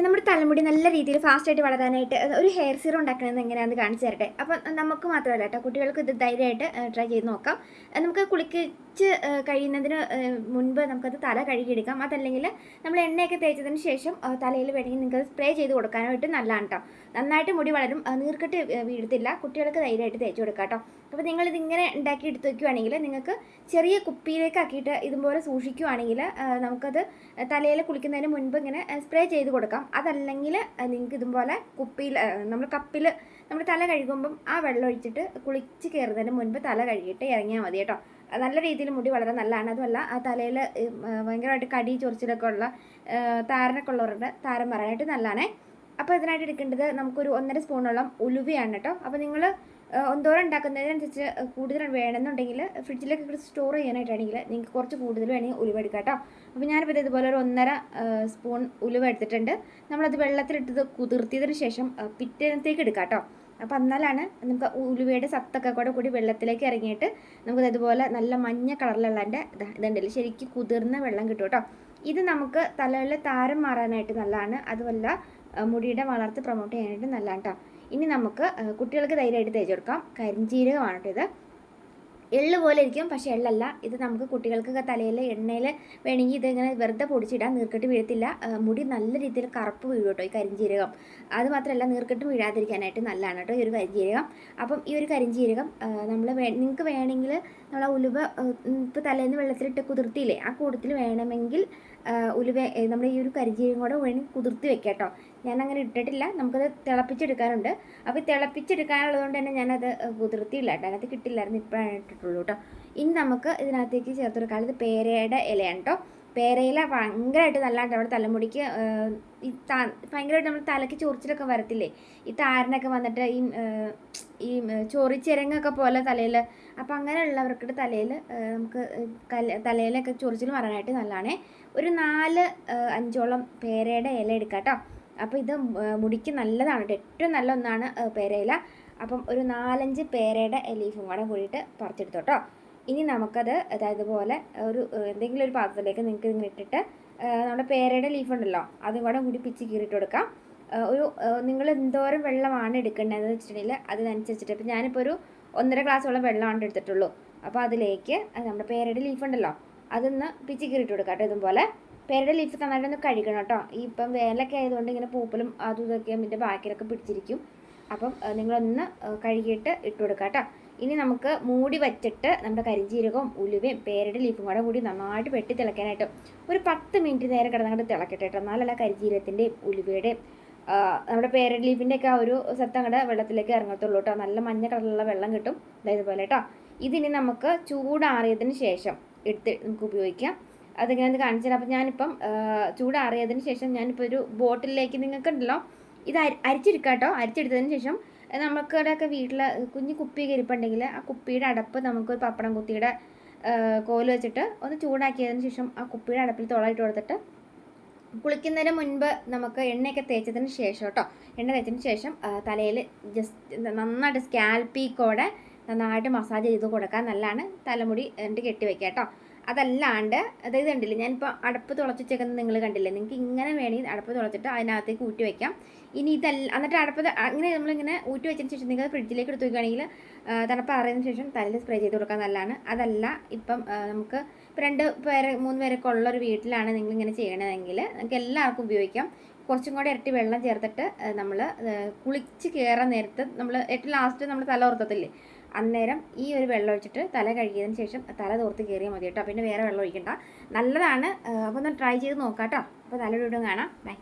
നമ്മുടെ തലമുടി നല്ല രീതിയിൽ ഫാസ്റ്റായിട്ട് വളരാനായിട്ട് ഒരു ഹെയർ സീറം ഉണ്ടാക്കണമെന്ന് എങ്ങനെയാണെന്ന് കാണിച്ചു തരട്ടെ. അപ്പം നമുക്ക് മാത്രമല്ല കേട്ടോ കുട്ടികൾക്ക് ഇത് ധൈര്യമായിട്ട് ട്രൈ ചെയ്ത് നോക്കാം. നമുക്ക് കുളിക്കിച്ച് കഴിയുന്നതിന് മുൻപ് നമുക്കത് തല കഴുകിയെടുക്കാം. അതല്ലെങ്കിൽ നമ്മൾ എണ്ണയൊക്കെ തേച്ചതിന് ശേഷം തലയിൽ വേണമെങ്കിൽ നിങ്ങൾക്ക് സ്പ്രേ ചെയ്ത് കൊടുക്കാനായിട്ട് നല്ലതാണ് കേട്ടോ. നന്നായിട്ട് മുടി വളരും നീർക്കെട്ട് വീഴത്തില്ല. കുട്ടികൾക്ക് ധൈര്യമായിട്ട് തേച്ച് കൊടുക്കാം കേട്ടോ. അപ്പോൾ നിങ്ങളിത് ഇങ്ങനെ ഉണ്ടാക്കി എടുത്ത് വയ്ക്കുവാണെങ്കിൽ നിങ്ങൾക്ക് ചെറിയ കുപ്പിയിലേക്ക് ആക്കിയിട്ട് ഇതുപോലെ സൂക്ഷിക്കുവാണെങ്കിൽ നമുക്കത് തലയിൽ കുളിക്കുന്നതിന് മുൻപ് ഇങ്ങനെ സ്പ്രേ ചെയ്ത് കൊടുക്കാം. അതല്ലെങ്കിൽ നിങ്ങൾക്ക് ഇതുപോലെ കുപ്പിയിൽ നമ്മൾ കപ്പിൽ നമ്മൾ തല കഴുകുമ്പം ആ വെള്ളം ഒഴിച്ചിട്ട് കുളിച്ച് കയറുന്നതിന് മുൻപ് തല കഴുകിയിട്ട് ഇറങ്ങിയാൽ മതി കേട്ടോ. നല്ല രീതിയിൽ മുടി വളരെ നല്ലതാണ്. അതുമല്ല ആ തലയിൽ ഭയങ്കരമായിട്ട് കടി ചൊറിച്ചിലൊക്കെ ഉള്ള താരനൊക്കെ ഉള്ളവരുടെ താരം പറയാനായിട്ട് നല്ലതാണേ. അപ്പോൾ ഇതിനായിട്ട് എടുക്കേണ്ടത് നമുക്കൊരു ഒന്നര സ്പൂണോളം ഉലുവയാണ് കേട്ടോ. അപ്പോൾ നിങ്ങൾ ഒന്നോരം ഉണ്ടാക്കുന്നതിനനുസരിച്ച് കൂടുതൽ വേണമെന്നുണ്ടെങ്കിൽ ഫ്രിഡ്ജിലേക്ക് സ്റ്റോർ ചെയ്യാനായിട്ടാണെങ്കിൽ നിങ്ങൾക്ക് കുറച്ച് കൂടുതൽ വേണമെങ്കിൽ ഉലുവ എടുക്കാം കേട്ടോ. അപ്പോൾ ഞാനിപ്പോൾ ഇതുപോലെ ഒരു ഒന്നര സ്പൂൺ ഉലുവ എടുത്തിട്ടുണ്ട്. നമ്മളത് വെള്ളത്തിലിട്ടത് കുതിർത്തിയതിന് ശേഷം പിറ്റേനത്തേക്ക് എടുക്കാം കേട്ടോ. അപ്പോൾ എന്നാലാണ് നമുക്ക് ഉലുവയുടെ സത്തൊക്കെ കൂടെ കൂടി വെള്ളത്തിലേക്ക് ഇറങ്ങിയിട്ട് നമുക്ക് ഇതുപോലെ നല്ല മഞ്ഞ കളറിലുള്ളതിന്റെ ഇതുണ്ടല്ലോ ശരിക്കും കുതിർന്ന വെള്ളം കിട്ടും കേട്ടോ. ഇത് നമുക്ക് തലയിലെ താരം മാറാനായിട്ട് നല്ലതാണ്. അതുമല്ല മുടിയുടെ വളർത്ത് പ്രൊമോട്ട് ചെയ്യാനായിട്ട് നല്ലതാണ് കേട്ടോ ഇനി നമുക്ക് കുട്ടികൾക്ക് ധൈര്യമായിട്ട് തേച്ച് കൊടുക്കാം. കേട്ടോ ഇത്. എള്ള് പോലെ ഇരിക്കും. പക്ഷേ എള്ളല്ല. ഇത് നമുക്ക് കുട്ടികൾക്കൊക്കെ തലയിൽ എണ്ണയിൽ വേണമെങ്കിൽ ഇതിങ്ങനെ വെറുതെ പൊടിച്ചിടാൻ നീർക്കെട്ട് വീഴത്തില്ല. മുടി നല്ല രീതിയിൽ കറുപ്പ് വീഴും കേട്ടോ ഈ കരിഞ്ചീരകം. അത് മാത്രമല്ല നീർക്കെട്ട് വീഴാതിരിക്കാനായിട്ട് നല്ലതാണ് കേട്ടോ ഈ ഒരു കരിഞ്ചീരകം. അപ്പം ഈ ഒരു കരിഞ്ചീരകം നമ്മൾ നിങ്ങൾക്ക് വേണമെങ്കിൽ നമ്മൾ ആ ഉലുവ ഇപ്പോൾ തലേന്ന് വെള്ളത്തിലിട്ട് കുതിർത്തിയില്ലേ ആ കൂട്ടത്തിൽ വേണമെങ്കിൽ ഉലുവ നമ്മൾ ഈ ഒരു കരിജീരകം കൂടെ വേണമെങ്കിൽ കുതിർത്തി വെക്കാം കേട്ടോ. ഞാൻ അങ്ങനെ ഇട്ടിട്ടില്ല. നമുക്കത് തിളപ്പിച്ചെടുക്കാനുണ്ട്. അപ്പോൾ തിളപ്പിച്ചെടുക്കാനുള്ളതുകൊണ്ട് തന്നെ ഞാനത് കുതിർത്തിയില്ല കേട്ടോ. അതിനകത്ത് കിട്ടില്ലായിരുന്നു. ഇപ്പോഴാണ് ഇട്ടിട്ടുള്ളൂ കേട്ടോ. ഇനി നമുക്ക് ഇതിനകത്തേക്ക് ചേർത്ത് കൊടുക്കാൻ ഇത് പേരയുടെ ഇലയാണ് കേട്ടോ. പേരയില ഭയങ്കരമായിട്ട് നല്ലതായിട്ട് നമ്മുടെ തലമുടിക്ക് ഈ താ ഭയങ്കരമായിട്ട് നമ്മൾ തലയ്ക്ക് ചൊറിച്ചിലൊക്കെ വരത്തില്ലേ? ഈ താരനൊക്കെ വന്നിട്ട് ഈ ഈ ചൊറിച്ചിരങ്ങൊക്കെ പോലെ തലയിൽ അപ്പോൾ അങ്ങനെയുള്ളവർക്ക് തലയിൽ നമുക്ക് തലയിലൊക്കെ ചൊറിച്ചിൽ മാറാനായിട്ട് നല്ലതാണേ. ഒരു നാല് അഞ്ചോളം പേരയുടെ ഇല എടുക്കാം കേട്ടോ. അപ്പോൾ ഇത് മുടിക്ക് നല്ലതാണ് ഏറ്റവും നല്ല ഒന്നാണ് പേരയില. അപ്പം ഒരു നാലഞ്ച് പേരയുടെ ലീഫും കൂടെ കൂടിയിട്ട് പറിച്ചെടുത്തോട്ടോ ഇനി നമുക്കത് അതായത് പോലെ ഒരു എന്തെങ്കിലും ഒരു പാത്രത്തിലേക്ക് നിങ്ങൾക്ക് ഇങ്ങനെ ഇട്ടിട്ട് നമ്മുടെ പേരയുടെ ലീഫ് ഉണ്ടല്ലോ അതും കൂടെ കൂടി പിച്ച് കീറിയിട്ട് കൊടുക്കാം. ഒരു നിങ്ങൾ എന്തോരം വെള്ളമാണ് എടുക്കേണ്ടതെന്ന് വെച്ചിട്ടുണ്ടെങ്കിൽ അതിനനുസരിച്ചിട്ട് ഇപ്പം ഞാനിപ്പോൾ ഒരു ഒന്നര ഗ്ലാസ്സോളം വെള്ളമാണ് എടുത്തിട്ടുള്ളൂ. അപ്പോൾ അതിലേക്ക് നമ്മുടെ പേരയുടെ ലീഫ് ഉണ്ടല്ലോ അതൊന്ന് പിച്ച് കീറിയിട്ട് കൊടുക്കാം കേട്ടോ ഇതുപോലെ. പേരയുടെ ലീഫ് നന്നായിട്ടൊന്ന് കഴുകണം കേട്ടോ. ഇപ്പം വേനലൊക്കെ ആയതുകൊണ്ട് ഇങ്ങനെ പൂപ്പലും അതും ഇതൊക്കെ ഇതിന്റെ ബാക്കിലൊക്കെ പിടിച്ചിരിക്കും. അപ്പം നിങ്ങളൊന്ന് കഴുകിയിട്ട് ഇട്ട് കൊടുക്കാം കേട്ടോ. ഇനി നമുക്ക് മൂടി വച്ചിട്ട് നമ്മുടെ കരിഞ്ചീരകവും ഉലുവയും പേരുടെ ലീഫും കൂടെ കൂടി നന്നായിട്ട് വെട്ടി തിളക്കാനായിട്ട് ഒരു പത്ത് മിനിറ്റ് നേരം കിടന്നങ്ങോട്ട് തിളക്കട്ടെ കേട്ടോ. എന്നാലല്ല കരിഞ്ചീരകത്തിന്റെയും ഉലുവയുടെയും നമ്മുടെ പേരഡ് ലീഫിന്റെ ഒക്കെ ഒരു സത്ത് അങ്ങോട്ട് വെള്ളത്തിലേക്ക് ഇറങ്ങത്തുള്ളൂ കേട്ടോ. നല്ല മഞ്ഞ കളറിലുള്ള വെള്ളം കിട്ടും. ഇതേപോലെ കേട്ടോ. ഇതിനി നമുക്ക് ചൂടാറിയതിന് ശേഷം എടുത്ത് നമുക്ക് ഉപയോഗിക്കാം. അതിങ്ങനെ കാണിച്ചാൽ അപ്പം ഞാനിപ്പം ചൂടാറിയതിന് ശേഷം ഞാനിപ്പോൾ ഒരു ബോട്ടിലേക്ക് നിങ്ങൾക്കുണ്ടല്ലോ ഇത് അരിച്ചെടുക്കാം കേട്ടോ. അരിച്ചെടുത്തതിന് ശേഷം നമുക്കിവിടെയൊക്കെ വീട്ടിൽ കുഞ്ഞു കുപ്പി ഇരിപ്പുണ്ടെങ്കിൽ ആ കുപ്പിയുടെ അടപ്പ് നമുക്കൊരു പപ്പടം കുത്തിയുടെ കോൽ വെച്ചിട്ട് ഒന്ന് ചൂടാക്കിയതിന് ശേഷം ആ കുപ്പിയുടെ അടപ്പിൽ തുളയിട്ട് കൊടുത്തിട്ട് കുളിക്കുന്നതിന് മുൻപ് നമുക്ക് എണ്ണയൊക്കെ തേച്ചതിന് ശേഷം കേട്ടോ. എണ്ണ തേച്ചതിന് ശേഷം തലയിൽ ജസ്റ്റ് നന്നായിട്ട് സ്കാൽപ്പീക്കോടെ നന്നായിട്ട് മസാജ് ചെയ്ത് കൊടുക്കാൻ നല്ലതാണ്. തലമുടി എന്നിട്ട് കെട്ടി കേട്ടോ. അതല്ലാണ്ട് അതായത് കണ്ടില്ലേ ഞാനിപ്പോൾ അടപ്പ് തുളച്ചിട്ടേക്കുന്നത് നിങ്ങൾ കണ്ടില്ലേ നിങ്ങൾക്ക് ഇങ്ങനെ വേണമെങ്കിൽ അടപ്പ് തുളച്ചിട്ട് അതിനകത്തേക്ക് ഊറ്റി വയ്ക്കാം ഇനി ഇതല്ല എന്നിട്ട് അടപ്പ് അങ്ങനെ നമ്മളിങ്ങനെ ഊറ്റി വെച്ചതിന് ശേഷം നിങ്ങൾ ഫ്രിഡ്ജിലേക്ക് എടുത്ത് വയ്ക്കുകയാണെങ്കിൽ തണുപ്പ് അറിയുന്ന ശേഷം തലയിൽ സ്പ്രേ ചെയ്ത് കൊടുക്കാൻ നല്ലതാണ്. അതല്ല ഇപ്പം നമുക്ക് ഇപ്പോൾ രണ്ട് പേരെ മൂന്ന് പേരൊക്കെ ഉള്ളൊരു വീട്ടിലാണ് നിങ്ങളിങ്ങനെ ചെയ്യണതെങ്കിൽ നമുക്ക് എല്ലാവർക്കും ഉപയോഗിക്കാം. കുറച്ചും കൂടെ ഇരട്ടി വെള്ളം ചേർത്തിട്ട് നമ്മൾ കുളിച്ച് കയറാൻ നേരത്ത് നമ്മൾ ഏറ്റവും ലാസ്റ്റ് നമ്മൾ തല അന്നേരം ഈ ഒരു വെള്ളം ഒഴിച്ചിട്ട് തല കഴുകിയതിന് ശേഷം തല തോർത്ത് കയറിയാൽ മതി കേട്ടോ. പിന്നെ വേറെ വെള്ളം ഒഴിക്കണ്ട. നല്ലതാണ്. അപ്പോൾ ഒന്ന് ട്രൈ ചെയ്ത് നോക്കാം കേട്ടോ അപ്പോൾ തലയുടെ കാണാം. ബൈ